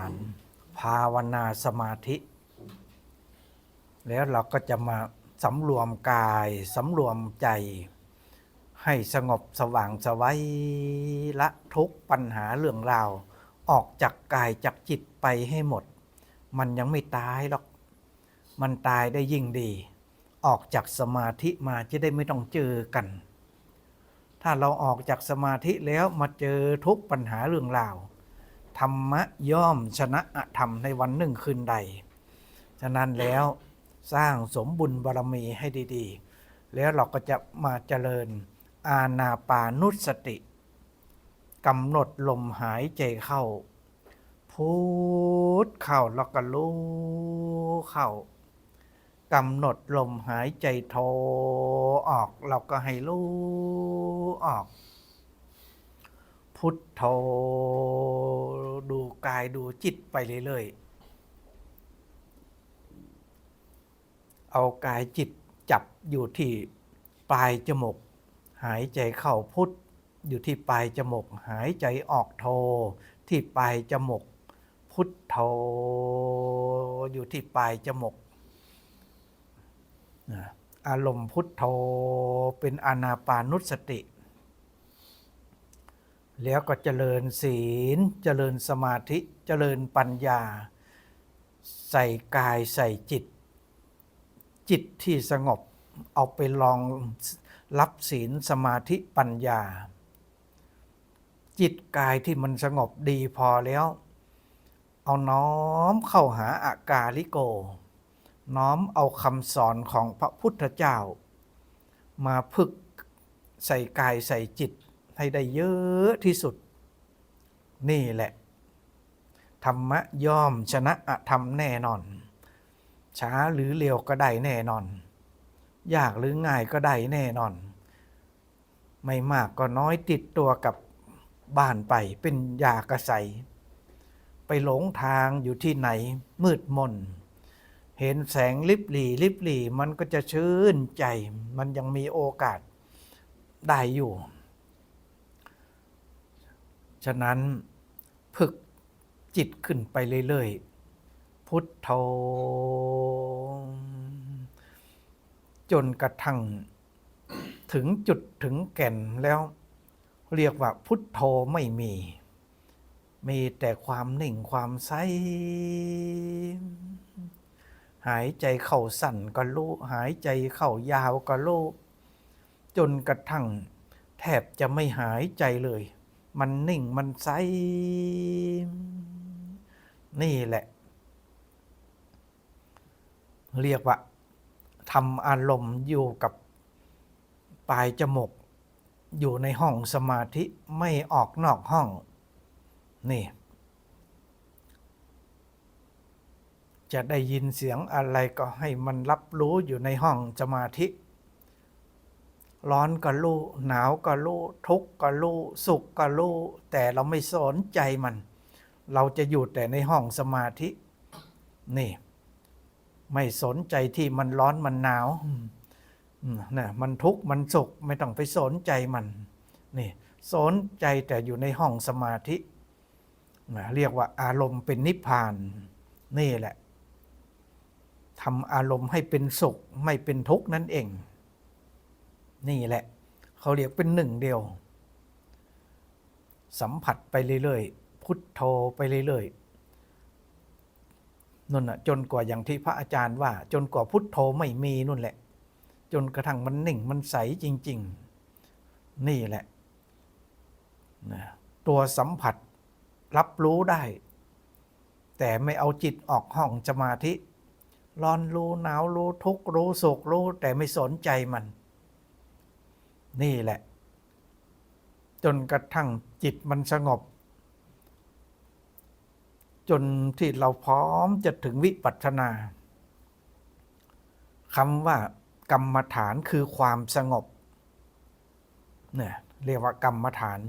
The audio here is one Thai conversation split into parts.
าน ภาวนาสมาธิ แล้วเราก็จะมาสำรวมกายสำรวมใจ ให้สงบสว่างสวัยละทุกปัญหาเรื่องราว ออกจากกายจากจิตไปให้หมด มันยังไม่ตายหรอก มันตายได้ยิ่งดี ออกจากสมาธิมาจะได้ไม่ต้องเจอกัน ถ้าเราออกจากสมาธิแล้วมาเจอทุกปัญหาเรื่องราว ธรรมะย่อมชนะอธรรมในวันหนึ่งคืนใด ฉะนั้นแล้วสร้างสมบุญบารมีให้ดีๆ แล้วเราก็จะมาเจริญอาณาปานุสติกำหนดลมหายใจเข้าพูดเข้าแล้วก็รู้เข้ากำหนดลมหายใจโทออก เราก็ให้รู้ออก พุทโธดูกายดูจิตไปเรื่อยๆ เอากายจิตจับอยู่ที่ปลายจมูกหายใจเข้าพุทอยู่ที่ปลายจมูกหายใจออกโท ที่ปลายจมูกพุทโธอยู่ที่ปลายจมูกนะอารมณ์พุทโธเป็นอนาปานุสติ แล้วก็เจริญศีล เจริญสมาธิ เจริญปัญญา ใส่กายใส่จิต จิตที่สงบ เอาไปลองรับศีลสมาธิปัญญา จิตกายที่มันสงบดีพอแล้ว เอาน้อมเข้าหาอากาลิโก น้อมเอาคำสอนของพระพุทธเจ้า มาพึกใส่กายใส่จิต ให้ได้เยอะที่สุด นี่แหละ ธรรมะย่อมชนะอธรรมแน่นอน ช้าหรือเร็วก็ได้แน่นอน ยากหรือง่ายก็ได้แน่นอน ไม่มากก็น้อยติดตัวกับบ้านไปเป็นยากระใสไปหลงทางอยู่ที่ไหนมืดมน เห็นแสงลิบหลีลิบหลีมันก็จะชื่นใจ มันยังมีโอกาสได้อยู่ ฉะนั้นฝึกจิตขึ้นไปเรื่อยๆ พุทโธจนกระทั่งถึงจุดถึงแก่นแล้ว เรียกว่าพุทโธไม่มี มีแต่ความนิ่งความใส หายใจเข้าสั่นก็รู้หายใจเข้ายาวก็รู้จนกระทั่งแทบจะไม่หายใจเลย มันนิ่งมันใสนี่แหละ เรียกว่าทำอารมณ์อยู่กับปลายจมูกอยู่ในห้องสมาธิไม่ออกนอกห้อง นี่ จะได้ยินเสียงอะไรก็ให้มันรับรู้อยู่ในห้องสมาธิ ร้อนก็รู้หนาวก็รู้ทุกข์ก็รู้สุขก็รู้แต่เราไม่สนใจมัน เราจะอยู่แต่ในห้องสมาธิ นี่ ไม่สนใจที่มันร้อนมันหนาวนะมันทุกข์มันสุขไม่ต้องไปสนใจมัน นี่ สนใจแต่อยู่ในห้องสมาธินะเรียกว่าอารมณ์เป็นนิพพาน นี่แหละทำอารมณ์ให้เป็นสุขไม่เป็นทุกข์นั่นเอง นี่แหละ เขาเรียกเป็นหนึ่งเดียว สัมผัสไปเรื่อยๆ พุทโธไปเรื่อยๆนั่นน่ะจนกว่าอย่างที่พระอาจารย์ว่า จนกว่าพุทโธไม่มีนู่นแหละ จนกระทั่งมันหนิ่งมันใสจริง ๆ นี่แหละนะตัวสัมผัสรับรู้ได้ แต่ไม่เอาจิตออกห้องสมาธิร้อนรู้หนาวรู้ทุกข์รู้สุขรู้แต่ไม่สนใจมัน นี่แหละ จนกระทั่งจิตมันสงบ จนที่เราพร้อมจะถึงวิปัสสนาคำว่ากรรมฐานคือความสงบเนี่ยเรียกว่ากรรมฐาน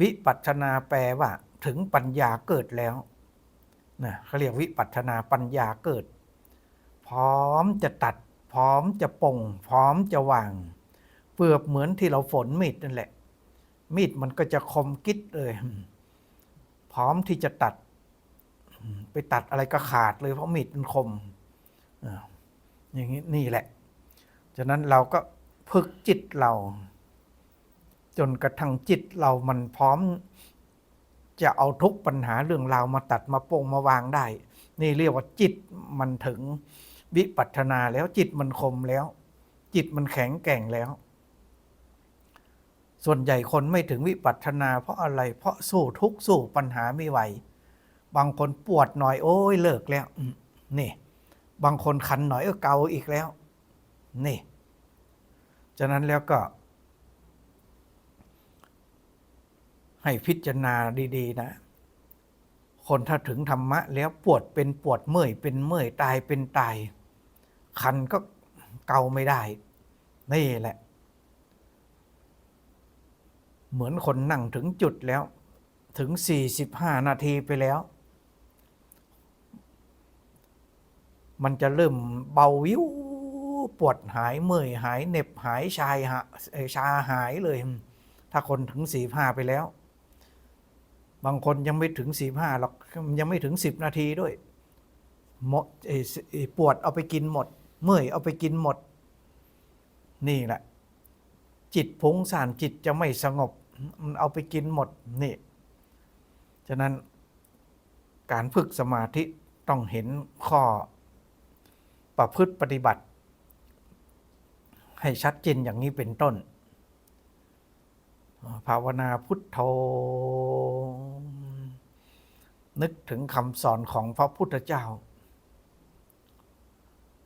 วิปัสนาแปลว่า ถึงปัญญาเกิดแล้วนะเขาเรียกวิปัสนาปัญญาเกิด พร้อมจะตัด พร้อมจะปงพร้อมจะวาง ปลือบเหมือนที่เราฝนมีดนั่นแหละ มีดมันก็จะคมกิ๊ดเลยพร้อมที่จะตัด ไปตัดอะไรก็ขาดเลยเพราะมีดมันคมอย่างนี้นี่แหละฉะนั้นเราก็ฝึกจิตเรา จนกระทั่งจิตเรามันพร้อม จะเอาทุกปัญหาเรื่องราวมาตัดมาโปงมาวางได้ นี่เรียกว่าจิตมันถึงวิปัสสนาแล้วจิตมันคมแล้ว จิตมันแข็งแกร่งแล้ว ส่วนใหญ่คนไม่ถึงวิปัสสนาเพราะอะไรเพราะสู้ทุกข์สู้ปัญหาไม่ไหว บางคนปวดหน่อยโอ้ยเลิกแล้วนี่ บางคนคันหน่อยเออเกาอีกแล้ว นี่ฉะนั้นแล้วก็ ให้พิจารณาดีๆ นะ คนถ้าถึงธรรมะ แล้วปวดเป็นปวดเมื่อยเป็นเมื่อยตายเป็นตาย คันก็เกาไม่ได้ นี่แหละ เหมือนคนนั่งถึงจุดแล้ว ถึง 45 นาทีไปแล้ว มันจะเริ่มเบาวิวปวดหายเมื่อยหายเหน็บหายชายหาชาหายเลย ถ้าคนถึง 45 ไปแล้ว บางคนยังไม่ถึง 45หรอกยังไม่ถึง 10 นาทีด้วยหมดปวดเอาไปกินหมด เมื่อยเอาไปกินหมด นี่แหละ จิตพุงสานจิตจะไม่สงบ มันเอาไปกินหมดนี่ ฉะนั้นการฝึกสมาธิต้องเห็นข้อประพฤติปฏิบัติ ให้ชัดเจนอย่างนี้เป็นต้น ภาวนาพุทโธ นึกถึงคำสอนของพระพุทธเจ้า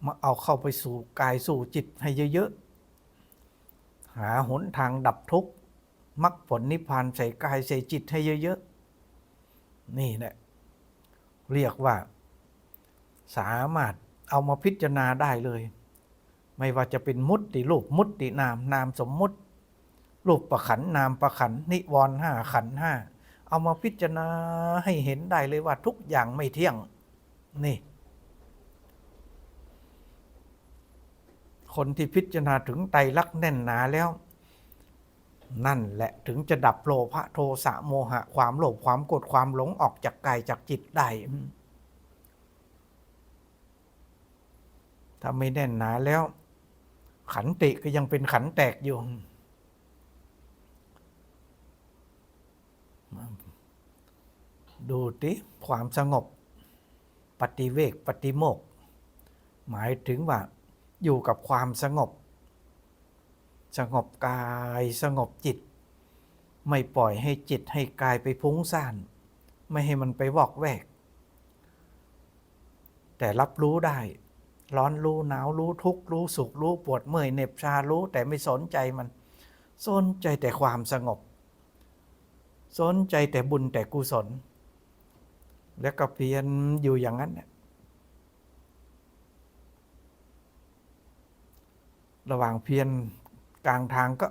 มาเอาเข้าไปสู่กายสู่จิตให้เยอะ ๆ หาหนทางดับทุกข์ มรรคผลนิพพานใส่กายใส่จิตให้เยอะๆ นี่แหละเรียกว่าสามารถเอามาพิจารณาได้เลย ไม่ว่าจะเป็นมุตติรูปมุตตินาม นามสมมุติ รูปประขันนามประขันนิวรห้าขันห้าเอามาพิจารณาให้เห็นได้เลยว่าทุกอย่างไม่เที่ยงนี่ คนที่พิจารณาถึงไตรลักษณ์แน่นหนาแล้ว นั่นแหละถึงจะดับโลภะโทสะโมหะ ความโลภความโกรธความหลงออกจากกายจากจิตได้ถ้าไม่แน่นหนาแล้ว ขันติก็ยังเป็นขันแตกอยู่ดูติความสงบ ปฏิเวกปฏิโมก หมายถึงว่าอยู่กับความสงบ สงบกายสงบจิต ไม่ปล่อยให้จิตให้กายไปพุ่งซ่าน ไม่ให้มันไปวอกแวก แต่รับรู้ได้ ร้อนรู้หนาวรู้ทุกข์รู้สุขรู้ปวดเมื่อยเหน็บชารู้แต่ไม่สนใจมัน สนใจแต่ความสงบ สนใจแต่บุญแต่กุศล แล้วก็เพียรอยู่อย่างนั้นเนี่ยระหว่างเพียร กลางทางก็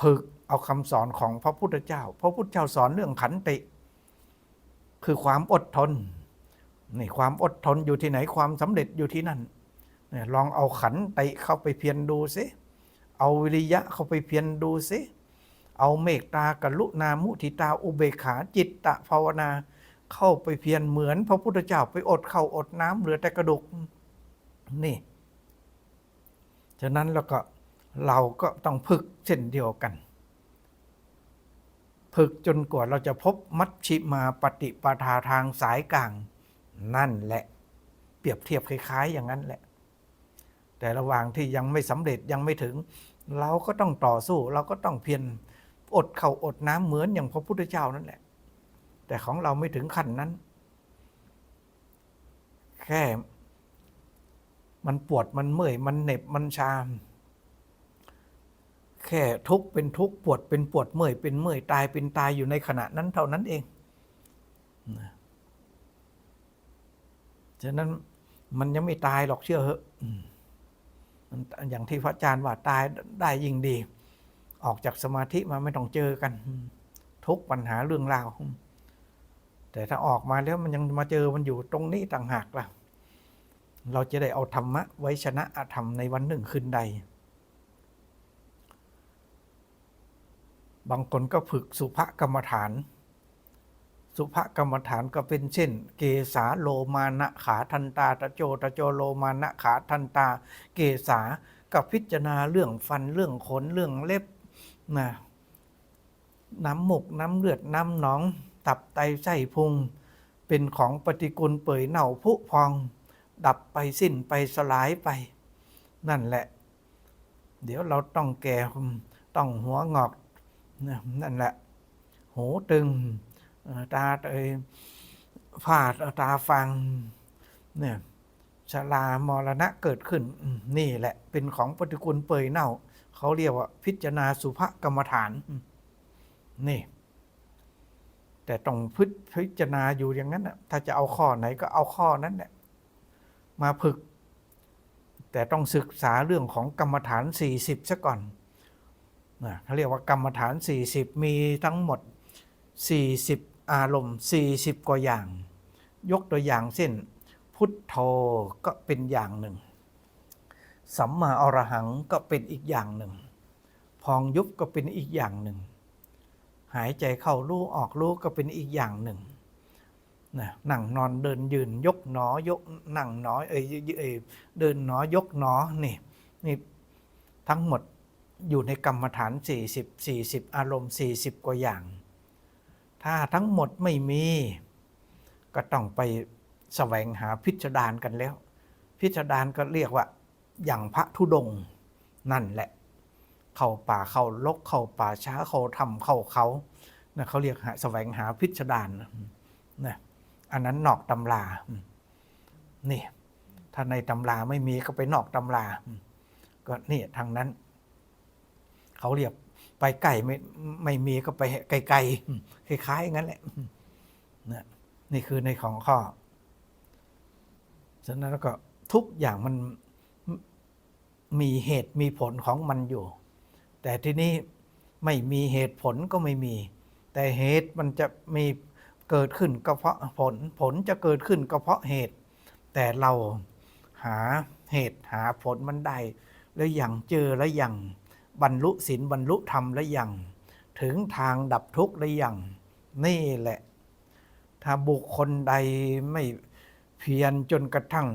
ฝึกเอาคำสอนของพระพุทธเจ้า พระพุทธเจ้าสอนเรื่องขันติ คือความอดทนนี่ความอดทนอยู่ที่ไหนความสำเร็จอยู่ที่นั่นลองเอาขันติเข้าไปเพียรดูสิเอาวิริยะเข้าไปเพียรดูสิเอาเมตตากรุณามุทิตาอุเบกขาจิตตะภาวนาเข้าไปเพียรเหมือน พระพุทธเจ้าไปอดเข้าอดน้ำเหลือแต่กระดูกนี่ ฉะนั้นแล้วก็ เราก็ต้องฝึกเช่นเดียวกันฝึกจนกว่าเราจะพบมัชชิมาปฏิปทาทางสายกลาง นั่นแหละ เปรียบเทียบคล้าย ๆ อย่างนั้นแหละ แต่ระหว่างที่ยังไม่สำเร็จยังไม่ถึง เราก็ต้องต่อสู้ เราก็ต้องเพียรอดเข่าอดน้ำเหมือนอย่างพระพุทธเจ้านั่นแหละ แต่ของเราไม่ถึงขั้นนั้น แค่ มันปวดมันเมื่อยมันเหน็บมันชาม แค่ทุกข์เป็นทุกข์ปวดเป็นปวดเมื่อยเป็นเมื่อยตายเป็นตายอยู่ในขณะนั้นเท่านั้นเองนะฉะนั้นมันยังไม่ตายหรอกเชื่อเหอะอืมมันอย่างที่พระอาจารย์ว่าตายได้ยิ่งดี ออกจากสมาธิมาไม่ต้องเจอกัน ทุกปัญหาเรื่องราว แต่ถ้าออกมาแล้วมันยังมาเจอมันอยู่ตรงนี้ต่างหากล่ะ เราจะได้เอาธรรมะไว้ชนะอธรรมในวันหนึ่งคืนใด บางคนก็ฝึกสุภกรรมฐาน สุภกรรมฐานก็เป็นเช่น เกสาโลมานะขาทันตาตะโจตะโจโลมานะขาทันตา เกสากับพิจารณาเรื่องฟันเรื่องขนเรื่องเล็บนะน้ำหมกน้ำเลือดน้ำหนอง ตับไตไส้พุง เป็นของปฏิกูลเปื่อยเน่าผุพอง ดับไปสิ้นไปสลายไป นั่นแหละ เดี๋ยวเราต้องแก่ต้องหัวงอก นะนั่นแหละ หูตึง ตาเอยฟาดตาฟัง เนี่ยชรามรณะเกิดขึ้น นี่แหละ เป็นของปฏิกูลเปื่อยเน่า เขาเรียกว่า พิจารณาสุภกรรมฐาน นี่ แต่ต้องพิพจารณาอยู่อย่างนั้นนะถ้าจะเอาข้อไหนก็เอาข้อนั้นแหละมาฝึก แต่ต้องศึกษาเรื่องของกรรมฐาน 40ซะก่อน เขาเรียกว่ากรรมฐาน 40 มีทั้งหมด 40 อารมณ์ 40 กว่าอย่าง ยกตัวอย่างเช่น พุทโธก็เป็นอย่างหนึ่ง สัมมาอรหังก็เป็นอีกอย่างหนึ่ง พองยุบก็เป็นอีกอย่างหนึ่ง หายใจเข้ารู้ออกรู้ก็เป็นอีกอย่างหนึ่งนะนั่งนอนเดินยืนยกหนอยกนั่งหนอเอ้ยเอ้ยเดินหนอยกหนอนี่นี่ทั้งหมด อยู่ในกรรมฐาน 40 40 อารมณ์ 40 กว่าอย่าง ถ้าทั้งหมดไม่มี ก็ต้องไปแสวงหาพิจารณากันแล้ว พิจารณาก็เรียกว่าอย่างพระธุดงนั่นแหละ เข้าป่าเข้าลกเข้าป่าช้าเข้าทำเข้าเขานะเขาเรียกหาแสวงหาพิจารณานะอันนั้นนอกตำรานี่ถ้าในตำราไม่มีก็ไปนอกตำรา ก็นี่ทางนั้น เขาเรียกไปไก่ไม่ไม่มีก็ไปไกลๆอืมคล้ายๆงั้นแหละอืมนะนี่คือในของข้อฉะนั้นแล้วก็ทุกอย่างมันมีเหตุมีผลของมันอยู่ แต่ที่นี้ไม่มีเหตุผลก็ไม่มี แต่เหตุมันจะมีเกิดขึ้นก็เพราะผลผลจะเกิดขึ้นก็เพราะเหตุ แต่เราหาเหตุหาผลมันได้แล้วอย่างเจอแล้วอย่าง บรรลุศีลบรรลุธรรมแล้วอย่างถึงทางดับทุกข์แล้วอย่างนี่แหละ ถ้าบุคคลใดไม่เพียรจนกระทั่ง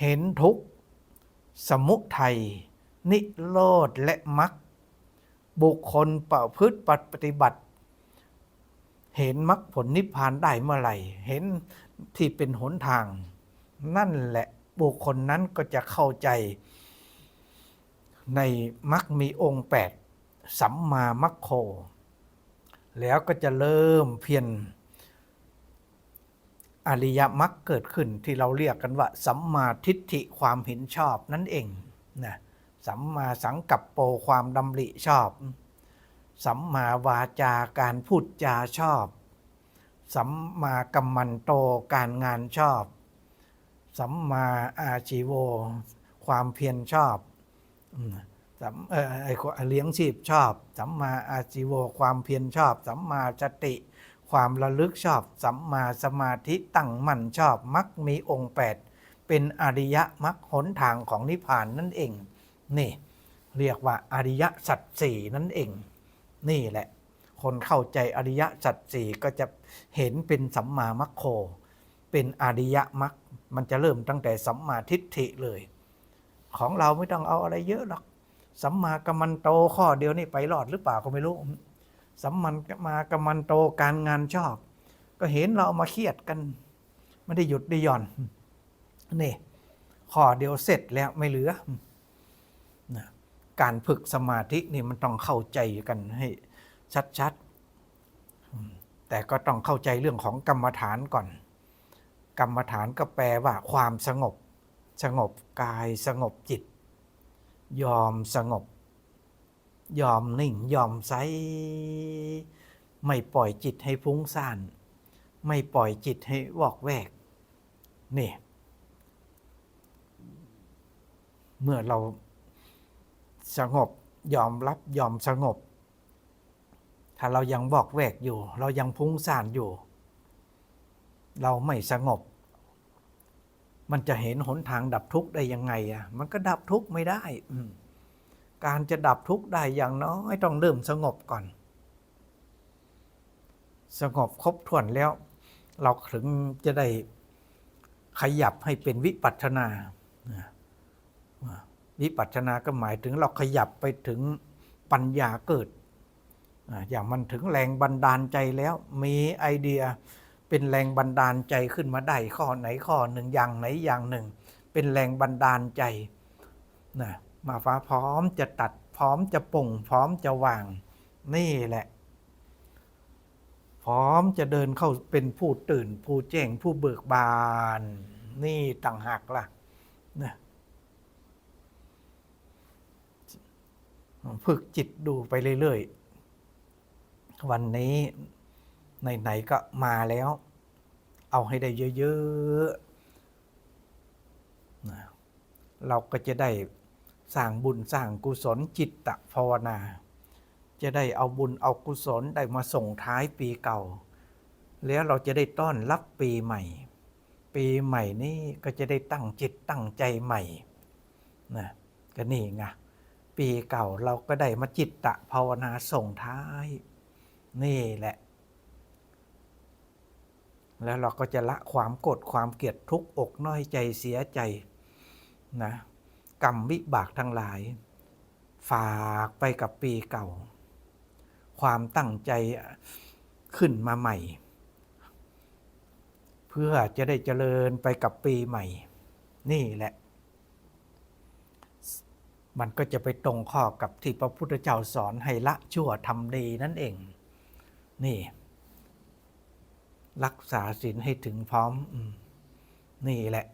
เห็นทุกข์สมุทัยนิโรธและมรรคบุคคลประพฤติปฏิบัติ เห็นมรรคผลนิพพานได้เมื่อไหร่ เห็นที่เป็นหนทาง นั่นแหละบุคคลนั้นก็จะเข้าใจ ในมรรคมีองค์แปดสัมมามัคโค แล้วก็จะเริ่มเพียรอริยมรรคเกิดขึ้นที่เราเรียกกันว่า สัมมาทิฏฐิความเห็นชอบนั่นเองนะสัมมาสังกัปโปความดำริชอบ สัมมาวาจาการพูดจาชอบ สัมมากัมมันโตการงานชอบ สัมมาอาชีโว ความเพียรชอบ ไอ้เลี้ยงชีพชอบ สัมมาอาชีโวความเพียรชอบ สัมมาสติ ความระลึกชอบ สัมมาสมาธิตั้งมั่นชอบ มักมีองค์8เป็นอริยมรรคหนทางของนิพพานนั่นเอง นี่ เรียกว่าอริยสัจสี่นั่นเอง นี่แหละ คนเข้าใจอริยสัจสี่ก็จะเห็นเป็นสัมมามัคโค เป็นอริยมรรคมันจะเริ่มตั้งแต่สัมมาทิฏฐิเลย ของเราไม่ต้องเอาอะไรเยอะหรอกสัมมากัมมันโตข้อเดียวนี่ไปรอดหรือเปล่าก็ไม่รู้สัมมันมากัมมันโตการงานชอบ ก็เห็นเราเอามาเครียดกันไม่ได้หยุดได้หย่อนนี่ข้อเดียวเสร็จแล้วไม่เหลือการฝึกสมาธินี่มันต้องเข้าใจกันให้ชัดๆ แต่ก็ต้องเข้าใจเรื่องของกรรมฐานก่อน กรรมฐานก็แปลว่าความสงบ สงบกายสงบจิต ยอมสงบ ยอมนิ่ง ยอมใสไม่ปล่อยจิตให้ฟุ้งซ่าน ไม่ปล่อยจิตให้วอกแวก นี่ เมื่อเราสงบยอมรับยอมสงบ ถ้าเรายังบอกแวกอยู่ เรายังพุ่งซ่านอยู่ เราไม่สงบ มันจะเห็นหนทางดับทุกข์ได้ยังไงอะมันก็ดับทุกข์ไม่ได้การจะดับทุกข์ได้อย่างน้อยต้องเริ่มสงบก่อน สงบครบถ้วนแล้ว เราถึงจะได้ขยับให้เป็นวิปัสสนา วิปัสสนาก็หมายถึงเราขยับไปถึงปัญญาเกิด อย่างมันถึงแรงบันดาลใจแล้วมีไอเดีย เป็นแรงบันดาลใจขึ้นมาได้ข้อไหนข้อหนึ่งอย่างไหนอย่างหนึ่ง เป็นแรงบันดาลใจนะมาฟ้าพร้อมจะตัดพร้อมจะป่งพร้อมจะวางนี่แหละ พร้อมจะเดินเข้าเป็นผู้ตื่น ผู้แจ้งผู้เบิกบาน นี่ต่างหากล่ะนะฝึกจิตดูไปเรื่อยๆ วันนี้ ไหนๆก็มาแล้ว เอาให้ได้เยอะๆนะเราก็จะได้สร้างบุญสร้างกุศลจิตตภาวนา จะได้เอาบุญเอากุศลได้มาส่งท้ายปีเก่า แล้วเราจะได้ต้อนรับปีใหม่ ปีใหม่นี้ก็จะได้ตั้งจิตตั้งใจใหม่นะก็นี่ไงปีเก่าเราก็ได้มาจิตตะภาวนาส่งท้าย นี่แหละ แล้วเราก็จะละความโกรธความเกลียดทุกอกน้อยใจเสียใจนะกรรมวิบากทั้งหลาย ฝากไปกับปีเก่า ความตั้งใจขึ้นมาใหม่ เพื่อจะได้เจริญไปกับปีใหม่ นี่แหละ มันก็จะไปตรงข้อกับที่พระพุทธเจ้าสอนให้ละชั่วทำดีนั่นเอง นี่ รักษาศีลให้ถึงพร้อม นี่แหละ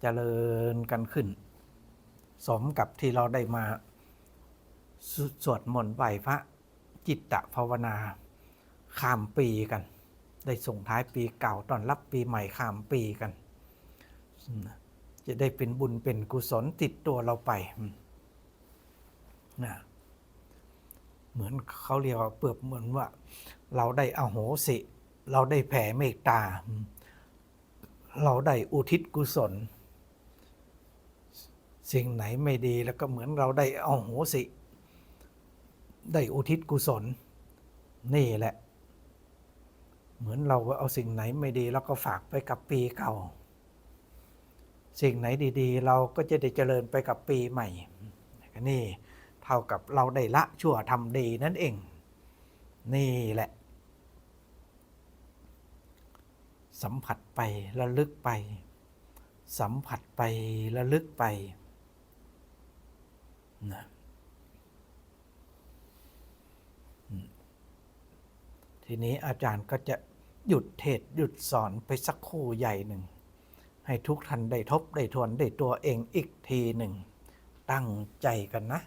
เจริญกันขึ้น สมกับที่เราได้มาสสวดมนต์ไหว้พระจิตตภาวนา ข้ามปีกัน ได้ส่งท้ายปีเก่าตอนรับปีใหม่ข้ามปีกัน จะได้เป็นบุญเป็นกุศลติดตัวเราไปนะเหมือนเขาเรียกว่าเปรียบเหมือนว่า เราได้อโหสิ เราได้แผ่เมตตา เราได้อุทิศกุศล สิ่งไหนไม่ดีแล้วก็เหมือนเราได้เอาโหสิ ได้อุทิศกุศล นี่แหละ เหมือนเราเอาสิ่งไหนไม่ดี แล้วก็ฝากไปกับปีเก่า สิ่งไหนดี ๆ เราก็จะได้เจริญไปกับปีใหม่ นี่เท่ากับเราได้ละชั่วทำดีนั่นเอง นี่แหละ สัมผัสไประลึกไป สัมผัสไประลึกไปนะทีนี้อาจารย์ก็จะหยุดเทศหยุดสอนไปสักครู่ใหญ่หนึ่ง ให้ทุกท่านได้ทบได้ทวนได้ตัวเองอีกทีหนึ่ง ตั้งใจกันนะ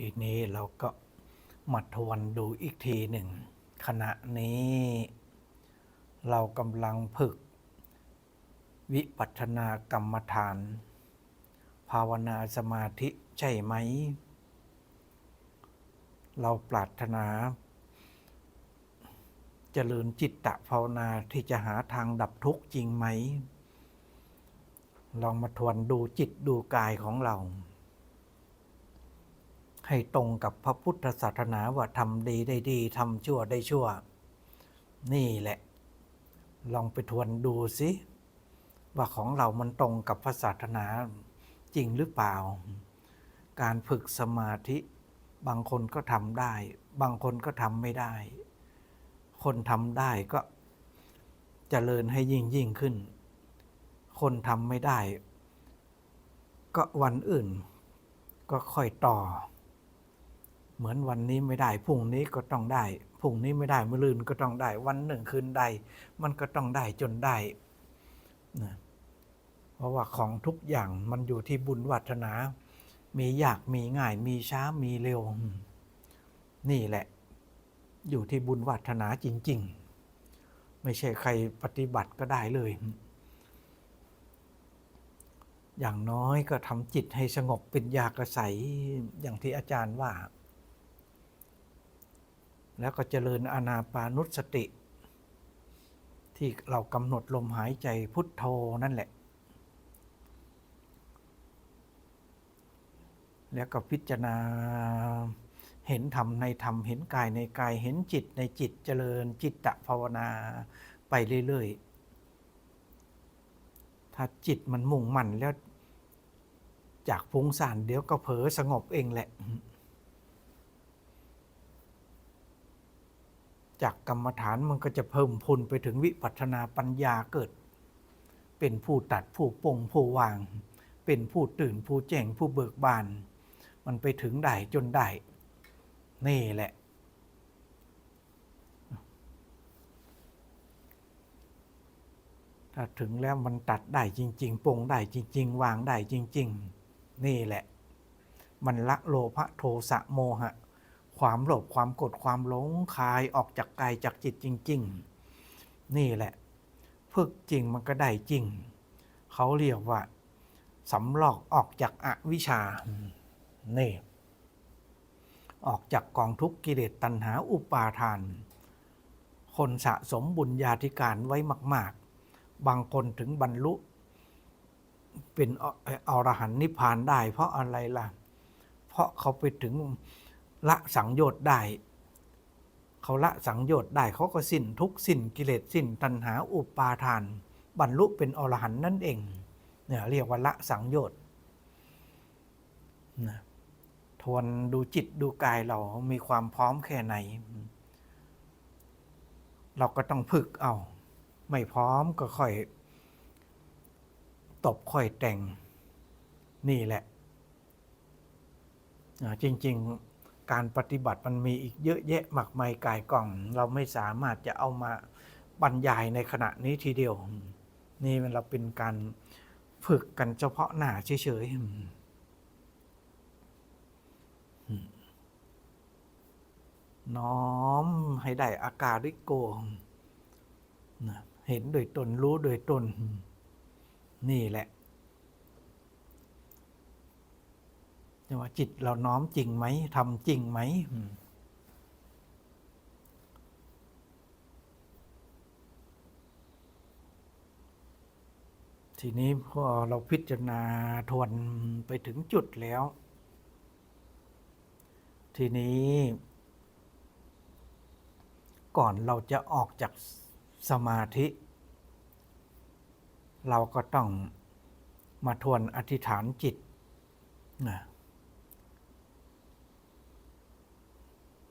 ทีนี้เราก็มาทวนดูอีกทีหนึ่ง ขณะนี้ เรากำลังฝึก วิปัสสนากรรมฐาน ภาวนาสมาธิใช่ไหม เราปรารถนาเจริญจิตตภาวนาที่จะหาทางดับทุกข์จริงไหม ลองมาทวนดูจิตดูกายของเรา ให้ตรงกับพระพุทธศาสนาว่าทำดีได้ดีทำชั่วได้ชั่ว นี่แหละ ลองไปทวนดูสิว่าของเรามันตรงกับพระศาสนาจริงหรือเปล่า การฝึกสมาธิบางคนก็ทำได้ บางคนก็ทำไม่ได้ คนทำได้ก็จเจริญให้ยิ่งยิ่งขึ้น คนทำไม่ได้ ก็วันอื่นก็ค่อยต่อ เหมือนวันนี้ไม่ได้พรุ่งนี้ก็ต้องได้พรุ่งนี้ไม่ได้มะรืนก็ต้องได้ วันหนึ่งคืนใด มันก็ต้องได้จนได้นะเพราะว่าของทุกอย่างมันอยู่ที่บุญวัฒนา มียากมีง่าย มีช้ามีเร็ว นี่แหละ อยู่ที่บุญวัฒนาจริง ๆ ไม่ใช่ใครปฏิบัติก็ได้เลย อย่างน้อยก็ทำจิตให้สงบเป็นยากระใสอย่างที่อาจารย์ว่า แล้วก็เจริญอานาปานุสติ ที่เรากำหนดลมหายใจพุทโธนั่นแหละ แล้วก็พิจารณาเห็นธรรมในธรรมเห็นกายในกายเห็นจิตในจิตเจริญจิตตภาวนาไปเรื่อยๆ ถ้าจิตมันมุ่งมั่นแล้วจากฟุ้งซ่านเดี๋ยวก็เผลอสงบเองแหละ จากกรรมฐานมันก็จะเพิ่มพูนไปถึงวิปัสสนาปัญญาเกิด เป็นผู้ตัดผู้ปงผู้วาง เป็นผู้ตื่นผู้แจ้งผู้เบิกบาน มันไปถึงได้จนได้ นี่แหละถ้าถึงแล้วมันตัดได้จริง ๆปงได้จริง ๆ วางได้จริง ๆ นี่แหละ มันละโลภะโทสะโมหะ ความโลภความกรธความหลงคลายออกจากกายจากจิตจริง ๆ นี่แหละฝึกจริงมันก็ได้จริง เขาเรียกว่าสำลอกออกจากอวิชชานี่ออกจากกองทุกข์กิเลสตัณหาอุปาทาน คนสะสมบุญญาธิการไว้มาก ๆ บางคนถึงบรรลุ เป็นอรหันต์นิพพานได้ เพราะอะไรล่ะ เพราะเขาไปถึง ละสังโยชน์ได้ เขาละสังโยชน์ได้เขาก็สิ้นทุกสิ้นกิเลสสิ้นตัณหาอุปาทาน บรรลุเป็นอรหันต์นั่นเองเนี่ยเรียกว่าละสังโยชน์นะทวนดูจิตดูกายเรามีความพร้อมแค่ไหน เราก็ต้องฝึกเอา ไม่พร้อมก็ค่อย ตบค่อยแต่งนี่แหละ จริง ๆ การปฏิบัติมันมีอีกเยอะแยะมากมายกายกล่อง เราไม่สามารถจะเอามาบรรยายในขณะนี้ทีเดียว นี่มันเราเป็นการฝึกกันเฉพาะหน้าเฉยๆน้อมให้ได้อากาศริโกเห็นโดยตนรู้โดยตน นี่แหละจะ ว่าจิตเราน้อมจริงไหมทำจริงไหมทีนี้พอเราพิจารณาทวนไปถึงจุดแล้ว ทีนี้ ก่อนเราจะออกจากสมาธิ เราก็ต้องมาทวนอธิษฐานจิตนะ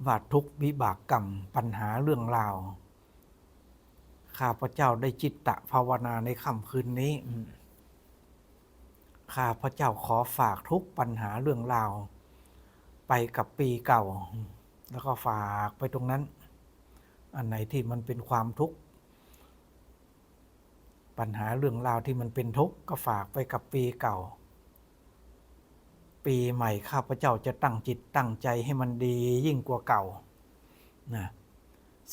ว่าทุกวิบากกรรมปัญหาเรื่องราว ข้าพเจ้าได้จิตตะภาวนาในค่ำคืนนี้ ข้าพเจ้าขอฝากทุกปัญหาเรื่องราว ไปกับปีเก่า แล้วก็ฝากไปตรงนั้น อันไหนที่มันเป็นความทุกข์ปัญหาเรื่องราวที่มันเป็นทุกข์ก็ฝากไปกับปีเก่า ปีใหม่ข้าพเจ้าจะตั้งจิตตั้งใจให้มันดียิ่งกว่าเก่านะ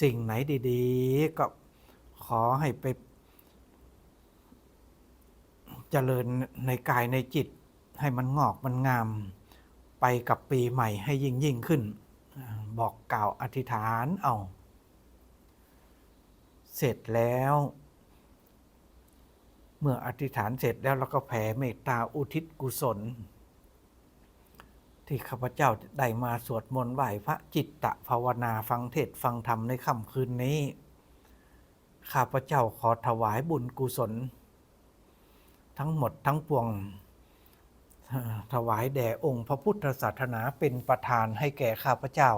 สิ่งไหนดีๆ ก็ขอให้ไปเจริญในกายในจิต ให้มันงอกมันงาม ไปกับปีใหม่ให้ยิ่งยิ่งขึ้น บอกกล่าวอธิษฐานเอาเสร็จแล้ว เมื่ออธิษฐานเสร็จแล้วเราก็แผ่เมตตาอุทิศกุศล ที่ข้าพเจ้าได้มาสวดมนต์ไหว้พระจิตตภาวนาฟังเทศฟังธรรมในค่ำคืนนี้ ข้าพเจ้าขอถวายบุญกุศล ทั้งหมดทั้งปวง ถวายแด่องค์พระพุทธศาสนาเป็นประธานให้แก่ข้าพเจ้า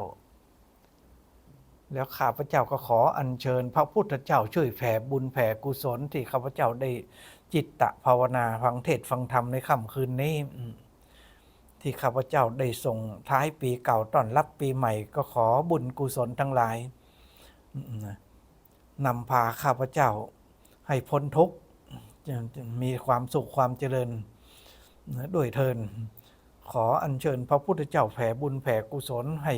แล้วข้าพเจ้าก็ขออัญเชิญ พระพุทธเจ้าช่วยแผ่บุญแผ่กุศลที่ข้าพเจ้าได้จิตตภาวนาฟังเทศฟังธรรมในค่ำคืนนี้ ที่ข้าพเจ้าได้ส่งท้ายปีเก่าต้อนรับปีใหม่ ก็ขอบุญกุศลทั้งหลายนำพาข้าพเจ้า ให้พ้นทุกข์มีความสุขความเจริญด้วยเทิน ขออัญเชิญพระพุทธเจ้าแผ่บุญแผ่กุศลให้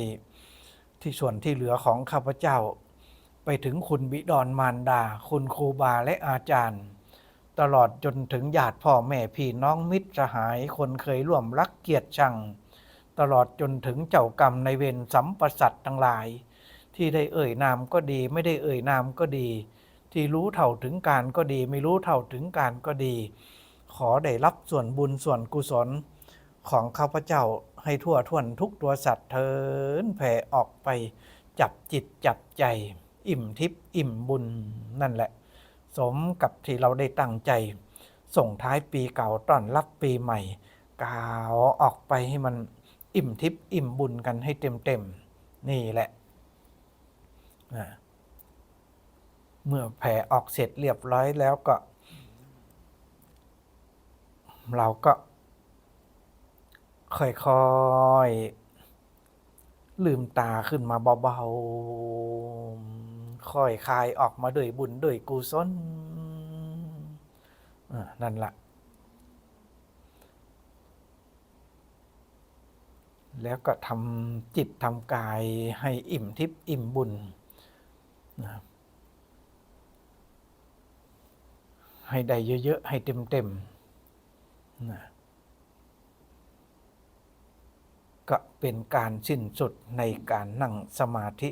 ที่ส่วนที่เหลือของข้าพเจ้า ไปถึงคุณบิดรมารดา คุณครูบาและอาจารย์ ตลอดจนถึงญาติพ่อแม่พี่น้องมิตรสหายคนเคยร่วมรักเกียรติชัง ตลอดจนถึงเจ้ากรรมในเวรสัมปสัตทั้งหลาย ที่ได้เอ่ยนามก็ดีไม่ได้เอ่ยนามก็ดี ที่รู้เท่าถึงการก็ดี ไม่รู้เท่าถึงการก็ดี ขอได้รับส่วนบุญส่วนกุศลของข้าพเจ้าให้ทั่วท่วนทุกตัวสัตว์เทินแผ่ออกไป จับจิตจับใจ อิ่มทิพย์อิ่มบุญนั่นแหละ สมกับที่เราได้ตั้งใจ ส่งท้ายปีเก่าต้อนรับปีใหม่กล่าวออกไปให้มันอิ่มทิพย์อิ่มบุญกันให้เต็มเต็มๆนี่แหละเมื่อแผ่ออกเสร็จเรียบร้อยแล้วก็ เราก็ ค่อยๆลืมตาขึ้นมาเบาๆ ค่อยคายออกมาด้วยบุญด้วยกุศลนั่นละแล้วก็ทำจิตทำกายให้อิ่มทิพย์อิ่มบุญนะให้ได้เยอะๆ ให้เต็มๆนะก็เป็นการสิ้นสุดในการนั่งสมาธิ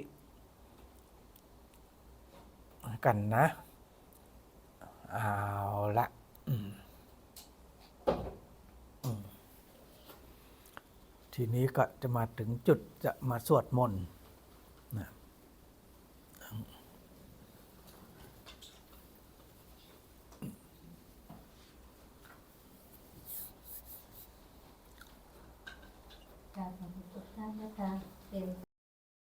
กันนะ เอาละทีนี้ก็จะมาถึงจุดจะมาสวดมนต์นะการของทุกท่านนะคะเป็น